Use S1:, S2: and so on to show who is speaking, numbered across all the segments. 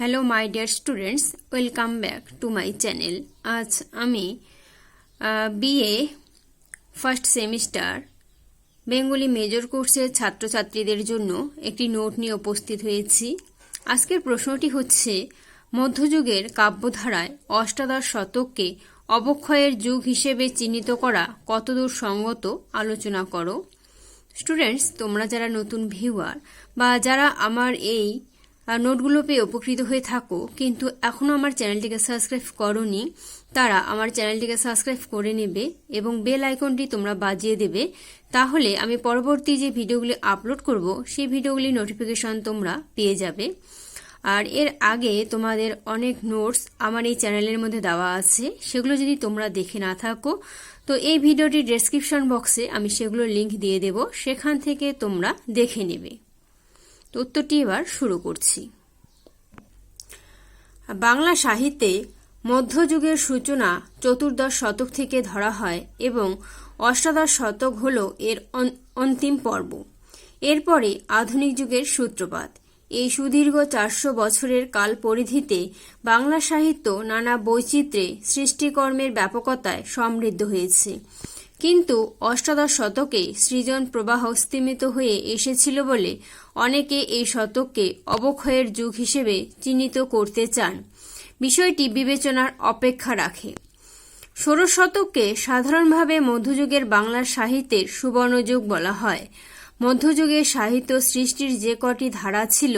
S1: Hello my dear students welcome back to my channel আজ আমি BA first semester Bengali major কোর্সের ছাত্রছাত্রীদের জন্য একটি নোট নিয়ে উপস্থিত হয়েছি। আজকের প্রশ্নটি হচ্ছে, মধ্যযুগের কাব্যধারায় অষ্টাদশ শতককে অবক্ষয়ের যুগ হিসেবে চিহ্নিত করা কতদূর সঙ্গত আলোচনা করো। স্টুডেন্টস তোমরা যারা নতুন ভিউয়ার বা যারা আমার এই নোটগুলো পেয়ে উপকৃত হয়ে থাকো। কিন্তু এখনও আমার চ্যানেলটিকে সাবস্ক্রাইব করনি, তারা আমার চ্যানেলটিকে সাবস্ক্রাইব করে নেবে এবং বেল আইকনটি তোমরা বাজিয়ে দেবে। তাহলে আমি পরবর্তী যে ভিডিওগুলি আপলোড করব, সেই ভিডিওগুলি নোটিফিকেশন তোমরা পেয়ে যাবে। আর এর আগে তোমাদের অনেক নোটস আমার এই চ্যানেলের মধ্যে দেওয়া আছে, সেগুলো যদি তোমরা দেখে না থাকো, তো এই ভিডিওটির ডেসক্রিপশন বক্সে আমি সেগুলো লিংক দিয়ে দেব, সেখান থেকে তোমরা দেখে নেবে। তো উত্তরটি এবার শুরু করছি। বাংলা সাহিত্যে মধ্যযুগের সূচনা চতুর্দশ শতক থেকে ধরা হয় এবং অষ্টাদশ শতক হল এর অন- অন্তিম পর্ব। এরপরে আধুনিক যুগের সূত্রপাত। এই সুদীর্ঘ চারশো বছরের কাল পরিধিতে বাংলা সাহিত্য নানা বৈচিত্র্যে সৃষ্টিকর্মের ব্যাপকতায় সমৃদ্ধ হয়েছে। কিন্তু অষ্টাদশ শতকে সৃজন প্রবাহ স্তিমিত হয়ে এসেছিল বলে অনেকে এই শতককে অবক্ষয়ের যুগ হিসেবে চিহ্নিত করতে চান। বিষয়টি বিবেচনার অপেক্ষা রাখে। ষোড়শ শতককে সাধারণভাবে মধ্যযুগের বাংলা সাহিত্যের সুবর্ণযুগ বলা হয়। মধ্যযুগের সাহিত্য সৃষ্টির যে কটি ধারা ছিল,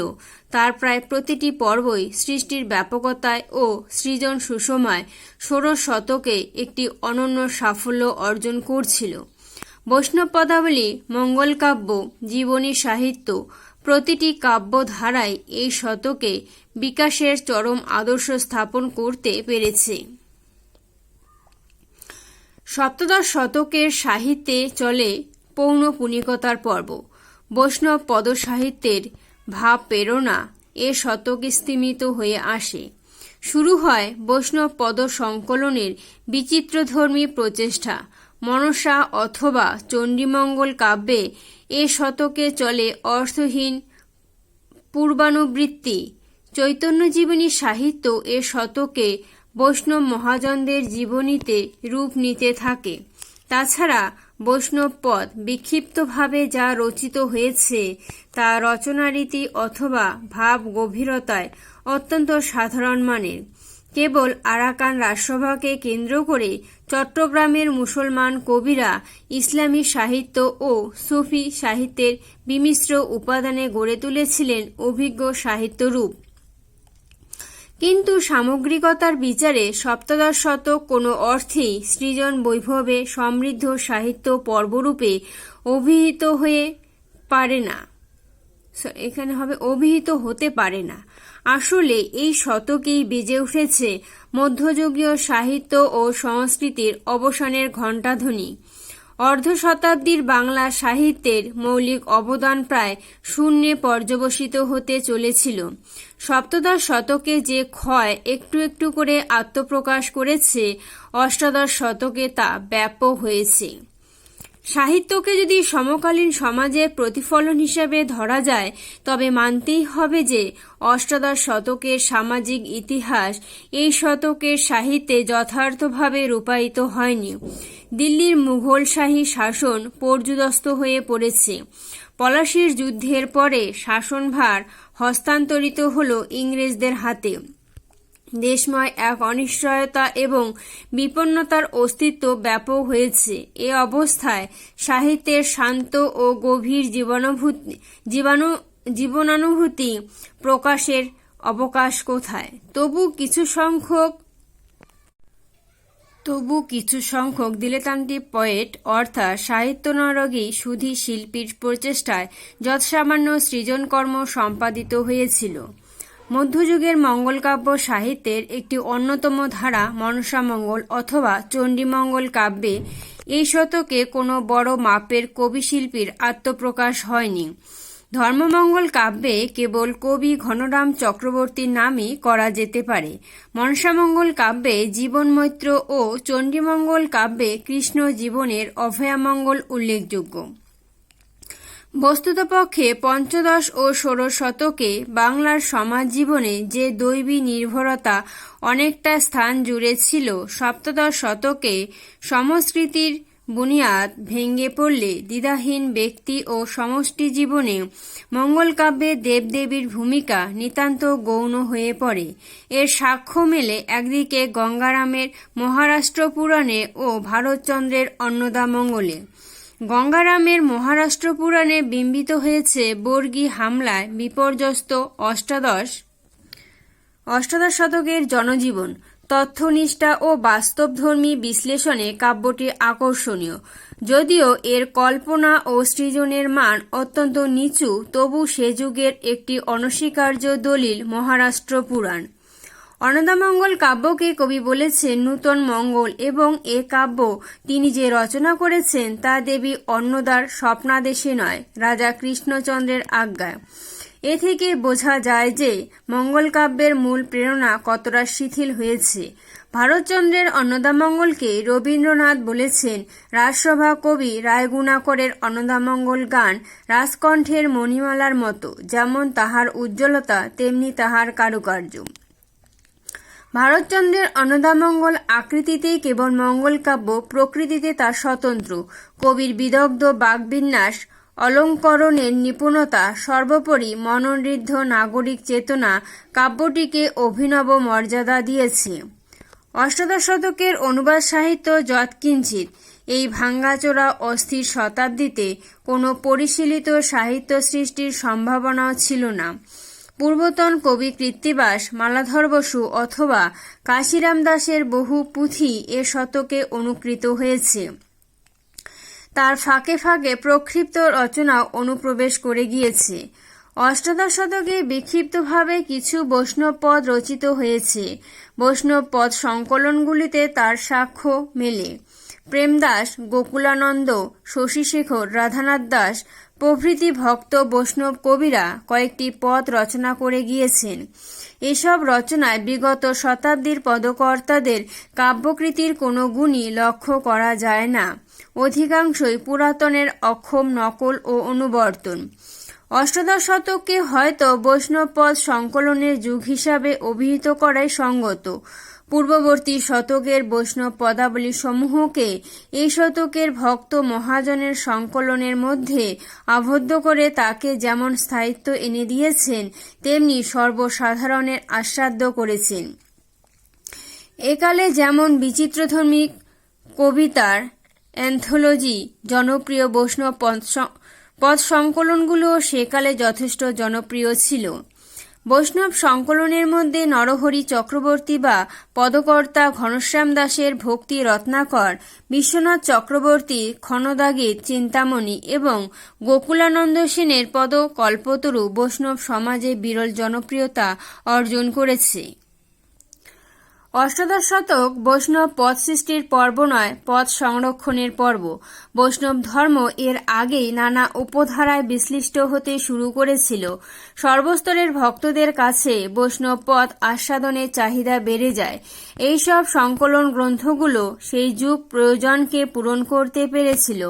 S1: তার প্রায় প্রতিটি পর্বই সৃষ্টির ব্যাপকতায় ও সৃজন সুষমায় ষোড়শ শতকে একটি অনন্য সাফল্য অর্জন করছিল। বৈষ্ণব পদাবলী মঙ্গলকাব্য জীবনী সাহিত্য প্রতিটি কাব্য ধারায় এই শতকে বিকাশের চরম আদর্শ স্থাপন করতে পেরেছে। সপ্তদশ শতকের সাহিত্যে চলে পৌনপুনিকতার পর্ব। বৈষ্ণব পদ সাহিত্যের ভাব প্রেরণা এ শতকে স্তিমিত হয়ে আসে। শুরু হয় বৈষ্ণব পদ সংকলনের বিচিত্রধর্মী প্রচেষ্টা। মনসা অথবা চণ্ডীমঙ্গল কাব্যে এ শতকে চলে অর্থহীন পূর্বানুবৃত্তি। চৈতন্যজীবনী সাহিত্য এ শতকে বৈষ্ণব মহাজনদের জীবনীতে রূপ নিতে থাকে। তাছাড়া বৈষ্ণব পদ বিক্ষিপ্তভাবে যা রচিত হয়েছে, তা রচনারীতি অথবা ভাব গভীরতায় অত্যন্ত সাধারণ মানের। কেবল আরাকান রাজসভাকে কেন্দ্র করে চট্টগ্রামের মুসলমান কবিরা ইসলামী সাহিত্য ও সুফি সাহিত্যের বিমিশ্র উপাদানে গড়ে তুলেছিলেন অভিজ্ঞ সাহিত্যরূপ। কিন্তু সামগ্রিকতার বিচারে সপ্তদশ শতক কোনো অর্থেই সৃজন বৈভবে সমৃদ্ধ সাহিত্য পর্বরূপে অভিহিত হয়ে পারে না। এখানে হবে অভিহিত হতে পারে না। আসলে এই শতকেই বেজে উঠেছে মধ্যযুগীয় সাহিত্য ও সংস্কৃতির অবসানের ঘণ্টাধ্বনি। অর্ধ শতাব্দীর বাংলা সাহিত্যের মৌলিক অবদান প্রায় শূন্যে পর্যবসিত হতে চলেছিল। সপ্তদশ শতকে যে ক্ষয় একটু একটু করে আত্মপ্রকাশ করেছে, অষ্টাদশ শতকে তা ব্যাপক হয়েছে। সাহিত্যকে যদি সমকালীন সমাজের প্রতিফলন হিসেবে ধরা যায়, তবে মানতেই হবে যে অষ্টাদশ শতকের সামাজিক ইতিহাস এই শতকের সাহিত্যে যথার্থভাবে রূপায়িত হয়নি। দিল্লির মুঘল শাহী শাসন পর্যুদস্ত হয়ে পড়েছে। পলাশির যুদ্ধের পরে শাসনভার হস্তান্তরিত হল ইংরেজদের হাতে। দেশময় এক অনিশ্চয়তা এবং বিপন্নতার অস্তিত্ব ব্যাপক হয়েছে। এ অবস্থায় সাহিত্যের শান্ত ও গভীর জীবাণু জীবনানুভূতি প্রকাশের অবকাশ কোথায়? তবু কিছু সংখ্যক তবু কিছু সংখ্যক দিলেতান্তি পয়েট অর্থাৎ সাহিত্যনারগী সুধী শিল্পীর প্রচেষ্টায় যৎসামান্য সৃজনকর্ম সম্পাদিত হয়েছিল। মধ্যযুগের মঙ্গলকাব্য সাহিত্যের একটি অন্যতম ধারা মনসামঙ্গল অথবা চণ্ডীমঙ্গল কাব্যে এই শতকে কোনো বড় মাপের কবিশিল্পীর আত্মপ্রকাশ হয়নি। ধর্মমঙ্গল কাব্যে কেবল কবি ঘনরাম চক্রবর্তীর নামই করা যেতে পারে। মনসামঙ্গল কাব্যে জীবনমৈত্র ও চণ্ডীমঙ্গল কাব্যে কৃষ্ণ জীবনের অভয়ামঙ্গল উল্লেখযোগ্য। বস্তুতপক্ষে পঞ্চদশ ও ষোড়শ শতকে বাংলার সমাজ জীবনে যে দৈবী নির্ভরতা অনেকটা স্থান জুড়ে ছিল, সপ্তদশ শতকে সংস্কৃতির বুনিয়াদ ভেঙে পড়লে দ্বিধাহীন ব্যক্তি ও সমষ্টি জীবনে মঙ্গলকাব্যে দেবদেবীর ভূমিকা নিতান্ত গৌণ হয়ে পড়ে। এর সাক্ষ্য মেলে একদিকে গঙ্গারামের মহারাষ্ট্র পুরাণে ও ভারতচন্দ্রের অন্নদামঙ্গলে। গঙ্গারামের মহারাষ্ট্র পুরাণে বিম্বিত হয়েছে বর্গী হামলায় বিপর্যস্ত অষ্টাদশ অষ্টাদশ শতকের জনজীবন, তথ্যনিষ্ঠা ও বাস্তবধর্মী বিশ্লেষণে কাব্যটি আকর্ষণীয়। যদিও এর কল্পনা ও সৃজনের মান অত্যন্ত নিচু, তবু সে যুগের একটি অনস্বীকার্য দলিল মহারাষ্ট্র পুরাণ। অন্নদামঙ্গল কাব্যকে কবি বলেছেন নূতন মঙ্গল এবং এ কাব্য তিনি যে রচনা করেছেন তা দেবী অন্নদার স্বপ্নাদেশে নয়, রাজা কৃষ্ণচন্দ্রের আজ্ঞায়। এ থেকে বোঝা যায় যে মঙ্গল কাব্যের মূল প্রেরণা কতটা শিথিল হয়েছে। ভারতচন্দ্রের অন্নদামঙ্গলকে রবীন্দ্রনাথ বলেছেন, রাজসভা কবি রায়গুণাকরের অন্নদামঙ্গল গান রাজকণ্ঠের মণিমালার মতো, যেমন তাহার উজ্জ্বলতা, তেমনি তাহার কারুকার্য। ভারতচন্দ্রের অন্নদামঙ্গল আকৃতিতেই কেবল মঙ্গল কাব্য, প্রকৃতিতে তার স্বতন্ত্র। কবির বিদগ্ধ বাকবিন্যাস অলঙ্করণের নিপুণতা, সর্বোপরি মনোঋদ্ধ নাগরিক চেতনা কাব্যটিকে অভিনব মর্যাদা দিয়েছে। অষ্টাদশ শতকের অনুবাদ সাহিত্য যৎকিঞ্চিত এই ভাঙ্গাচোরা অস্থির শতাব্দীতে কোনো পরিশীলিত সাহিত্য সৃষ্টির সম্ভাবনাও ছিল না। পূর্বতন কবি কৃত্তিবাস, মালাধর বসু অথবা কাশিরাম দাসের বহু পুঁথি এ শতকে অনুকৃত হয়েছে। তার ফাঁকে ফাঁকে প্রক্ষিপ্ত রচনাও অনুপ্রবেশ করে গিয়েছে। অষ্টাদশ শতকে বিক্ষিপ্তভাবে কিছু বৈষ্ণব পদ রচিত হয়েছে। বৈষ্ণব পদ সংকলনগুলিতে তার সাক্ষ্য মেলে। প্রেমদাস, গোকুলানন্দ, শশীশেখর, রাধানাথ দাস প্রভৃতি ভক্ত বৈষ্ণব কবিরা কয়েকটি পদ রচনা করে গিয়েছেন। এসব রচনায় বিগত শতাব্দীর পদকর্তাদের কাব্যকৃতির কোনো গুণই লক্ষ্য করা যায় না। অধিকাংশই পুরাতনের অক্ষম নকল ও অনুবর্তন। অষ্টাদশ শতকে হয়তো বৈষ্ণবপদ সংকলনের যুগ হিসাবে অভিহিত করাই সঙ্গত। পূর্ববর্তী শতকের বৈষ্ণব পদাবলী সমূহকে এই শতকের ভক্ত মহাজনের সংকলনের মধ্যে আবদ্ধ করে তাকে যেমন স্থায়িত্ব এনে দিয়েছেন, তেমনি সর্বসাধারণের আস্বাদ্য করেছেন। একালে যেমন বিচিত্রধর্মী কবিতার অ্যান্থোলজি, জনপ্রিয় বৈষ্ণব পদ সংকলনগুলো সেকালে যথেষ্ট জনপ্রিয় ছিল। বৈষ্ণব সংকলনের মধ্যে নরহরি চক্রবর্তী বা পদকর্তা ঘনশ্যাম দাসের ভক্তি রত্নাকর, বিশ্বনাথ চক্রবর্তী ক্ষণদাগীর চিন্তামণি এবং গোকুলানন্দ সেনের পদ কল্পতরু বৈষ্ণব সমাজে বিরল জনপ্রিয়তা অর্জন করেছে। অষ্টাদশ শতক বৈষ্ণব পদ সৃষ্টির পর্ব নয় পদ সংরক্ষণের পর্ব। বৈষ্ণব ধর্ম এর আগেই নানা উপধারায় বিশ্লিষ্ট হতে শুরু করেছিল। সর্বস্তরের ভক্তদের কাছে বৈষ্ণব পদ আস্বাদনের চাহিদা বেড়ে যায়। এইসব সংকলন গ্রন্থগুলো সেই যুগ প্রয়োজনকে পূরণ করতে পেরেছিল।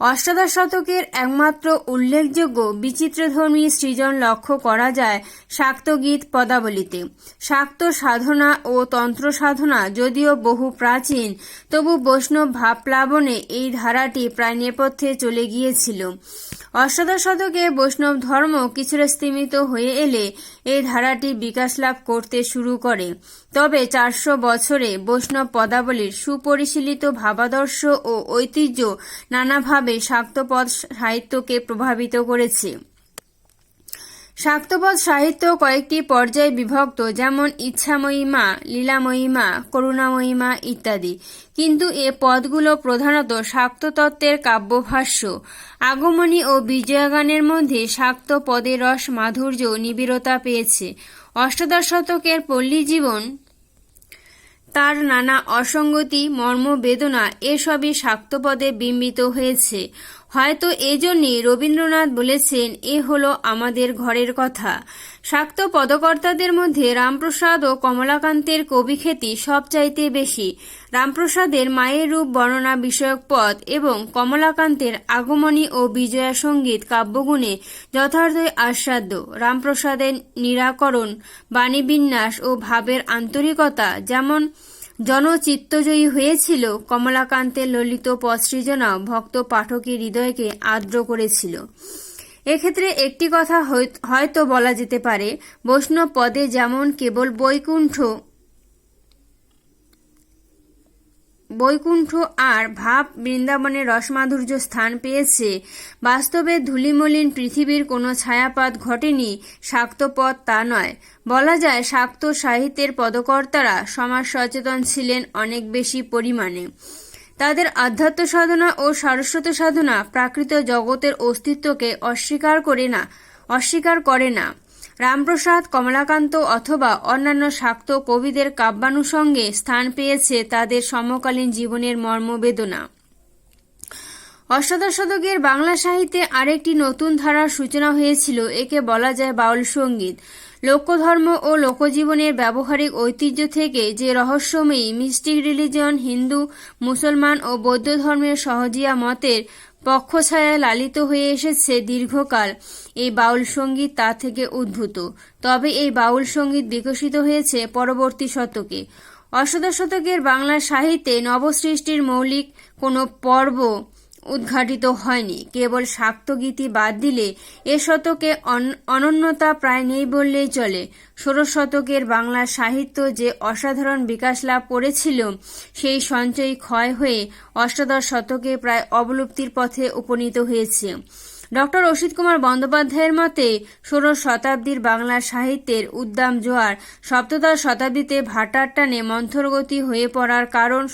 S1: অষ্টাদশ শতকের একমাত্র উল্লেখযোগ্য বিচিত্রধর্মী সৃজন লক্ষ্য করা যায় শাক্তগীত পদাবলিতে। শাক্ত সাধনা ও তন্ত্র সাধনা যদিও বহু প্রাচীন, তবু বৈষ্ণব ভাবপ্লাবনে এই ধারাটি প্রায় নেপথ্যে চলে গিয়েছিল। অষ্টাদশ শতকে বৈষ্ণব ধর্ম কিছুটা স্তীমিত হয়ে এলে এই ধারাটি বিকাশ লাভ করতে শুরু করে। তবে চারশো বছরে বৈষ্ণব পদাবলীর সুপরিশীলিত ভাবাদর্শ ও ঐতিহ্য নানাভাবে শাক্তপদ সাহিত্যকে প্রভাবিত করেছে। শাক্তপদ সাহিত্য কয়েকটি পর্যায়ে বিভক্ত, যেমন ইচ্ছাময়ী মা লীলাময়ী মা করুণাময়ী মা ইত্যাদি। কিন্তু এ পদগুলো প্রধানত শাক্ততত্ত্বের কাব্যভাষ্য। আগমনী ও বিজয়াগানের মধ্যে শাক্ত পদের রস, মাধুর্য নিবিড়তা পেয়েছে। অষ্টাদশ শতকের পল্লী জীবন তার নানা অসঙ্গতি মর্মবেদনা এসবই শাক্তপদে বিম্বিত হয়েছে। হয়তো এজন্যই রবীন্দ্রনাথ বলেছেন, এ হলো আমাদের ঘরের কথা। শাক্ত পদকর্তাদের মধ্যে রামপ্রসাদ ও কমলাকান্তের কবিখ্যাতি সবচাইতে বেশি। রামপ্রসাদের মায়ের রূপ, বর্ণনা, বিষয়ক পদ এবং কমলাকান্তের আগমনী ও বিজয়া সংগীত কাব্যগুণে যথার্থই আস্বাদ্য রামপ্রসাদের নিরাকরণ বাণীবিন্যাস ও ভাবের আন্তরিকতা যেমন জনচিত্তজয়ী হয়েছিল, কমলাকান্তের ললিত পদ সৃজনা ভক্ত পাঠকের হৃদয়কে আর্দ্র করেছিল। এক্ষেত্রে একটি কথা হয়তো বলা যেতে পারে, বৈষ্ণব পদে যেমন কেবল বৈকুণ্ঠ বৈকুণ্ঠ আর ভাব বৃন্দাবনের রসমাধুর্য স্থান পেয়েছে। বাস্তবে ধুলিমলিন পৃথিবীর কোনো ছায়াপাত ঘটেনি শাক্তপদ তা নয়। বলা যায় শাক্ত সাহিত্যের পদকর্তারা সমাজ সচেতন ছিলেন অনেক বেশি পরিমাণে। তাদের আধ্যাত্ম সাধনা ও সারস্বত সাধনা প্রাকৃত জগতের অস্তিত্বকে অস্বীকার করে না, অস্বীকার করে না। রামপ্রসাদ, কমলাকান্ত অথবা অন্যান্য শাক্ত কবিদের কাব্যানুষঙ্গে স্থান পেয়েছে তাদের সমকালীন জীবনের মর্মবেদনা। অষ্টাদশ শতকের বাংলা সাহিত্যে আরেকটি নতুন ধারার সূচনা হয়েছিল, একে বলা যায় বাউল সংগীত। লোকধর্ম ও লোকজীবনের ব্যবহারিক ঐতিহ্য থেকে যে রহস্যময়ী মিস্টিক রিলিজন হিন্দু, মুসলমান ও বৌদ্ধ ধর্মের সহজিয়া মতের পক্ষছায়া লালিত হয়ে এসেছে দীর্ঘকাল। এই বাউল সংগীত তা থেকে উদ্ভূত। তবে এই বাউল সংগীত বিকশিত হয়েছে পরবর্তী শতকে। অষ্টাদশ শতকের বাংলা সাহিত্যে নবসৃষ্টির মৌলিক কোনো পর্ব উদ্ঘাটিত হয়নি। কেবল শাক্তগীতি বাদ দিলে এ শতকে অন- অনন্যতা প্রায় নেই বললেই চলে। ষোড়শ শতকের বাংলা সাহিত্য যে অসাধারণ বিকাশ লাভ করেছিল, সেই সঞ্চয় ক্ষয় হয়ে অষ্টাদশ শতকে প্রায় অবলুপ্তির পথে উপনীত হয়েছে। ডক্টর অসিত কুমার বন্দ্যোপাধ্যায়ের মতে, ষোড়শ শতাব্দীর বাংলা সাহিত্যের উদ্দাম জোয়ার সপ্তদশ শতাব্দীতে ভাটার টানে মন্থরগতি হয়ে পড়ার কারণ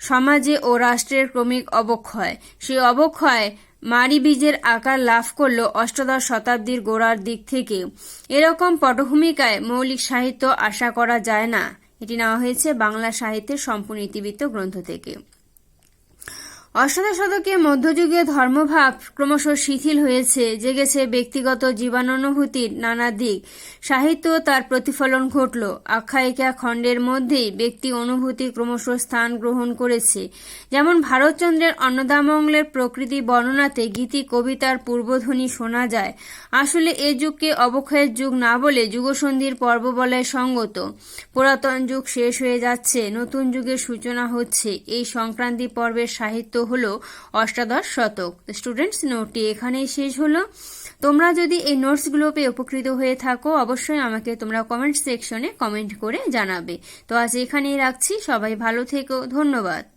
S1: সমাজে ও রাষ্ট্রের ক্রমিক অবক্ষয়। সেই অবক্ষয় মারি বীজের আকার লাভ করল অষ্টদশ শতাব্দীর গোড়ার দিক থেকে। এরকম পটভূমিকায় মৌলিক সাহিত্য আশা করা যায় না। এটি নেওয়া হয়েছে বাংলা সাহিত্যের সম্পূর্ণ ইতিবৃত্ত গ্রন্থ থেকে। অষ্টাদশ শতকে মধ্যযুগীয় ধর্মভাব ক্রমশ শিথিল হয়েছে, জেগেছে ব্যক্তিগত জীবনানুভূতির নানা দিক। সাহিত্য তার প্রতিফলন ঘটল। আখ্যায়িকা খণ্ডের মধ্যেই ব্যক্তি অনুভূতি ক্রমশ স্থান গ্রহণ করেছে। যেমন ভারতচন্দ্রের অন্নদামঙ্গলের প্রকৃতি বর্ণনাতে গীতি, কবিতার পূর্বধ্বনি শোনা যায়। আসলে এ যুগকে অবক্ষয়ের যুগ না বলে যুগসন্ধির পর্ব বলায় সঙ্গত। পুরাতন যুগ শেষ হয়ে যাচ্ছে, নতুন যুগের সূচনা হচ্ছে। এই সংক্রান্তি পর্বের সাহিত্য হলো অষ্টাদশ শতক। স্টুডেন্টস নোটটি এখানেই শেষ হলো। তোমরা যদি এই নোটসগুলো পেয়ে উপকৃত হয়ে থাকো, অবশ্যই আমাকে তোমরা কমেন্ট সেকশনে কমেন্ট করে জানাবে। তো আজ এখানেই রাখছি। সবাই ভালো থেকো। ধন্যবাদ।